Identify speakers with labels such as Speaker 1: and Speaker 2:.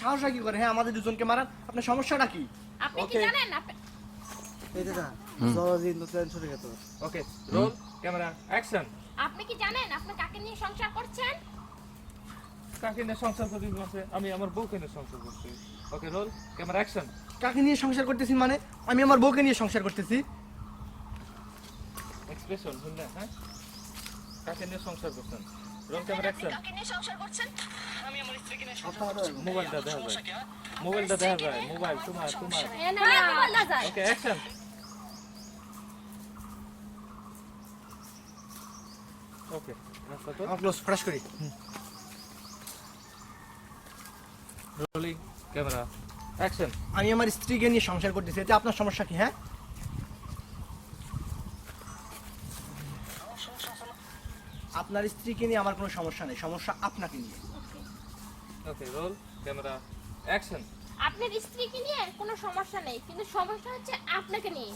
Speaker 1: সাহসা কি করে হ্যাঁ আমাদের দুজনকে মারান। আপনার সমস্যাটা কি?
Speaker 2: আপনি কি জানেন? আপনি-
Speaker 3: এই দাদা জলদিন তো ছুটে গেত
Speaker 4: ওকে রোল ক্যামেরা অ্যাকশন
Speaker 2: আপনি কি জানেন? আপনি কাকে নিয়ে সংসার করছেন?
Speaker 4: কাকে নিয়ে সংসার করি বলছে? আমি আমার বউকে নিয়ে সংসার করছি। ওকে রোল ক্যামেরা অ্যাকশন
Speaker 1: কাকে নিয়ে সংসার করতেছি মানে? আমি আমার বউকে নিয়ে সংসার করতেছি।
Speaker 4: এক্সপ্রেশন শুনলেন হ্যাঁ? কাকে নিয়ে সংসার করছেন? ক্যামেরা মোবাইলটা দেখা যায় মোবাইলটা দেখা যায় মোবাইল তোমার তোমার।
Speaker 2: এ না বলা যায়।
Speaker 4: ওকে অ্যাকশন ওকে রাস্তা তো
Speaker 1: আমার ফ্রেশ করি।
Speaker 4: রোলিং ক্যামেরা অ্যাকশন
Speaker 1: আমি আমার স্ত্রীকে নিয়ে সংসার করতেছি এটা আপনার সমস্যা কি হ্যাঁ? আপনার স্ত্রীকে নিয়ে আমার কোনো সমস্যা নেই সমস্যা আপনাকে নিয়ে।
Speaker 4: ওকে রোল ক্যামেরা অ্যাকশন
Speaker 2: আপনার স্ত্রীকে নিয়ে কোনো সমস্যা নেই কিন্তু সমস্যা হচ্ছে আপনাকে নিয়ে।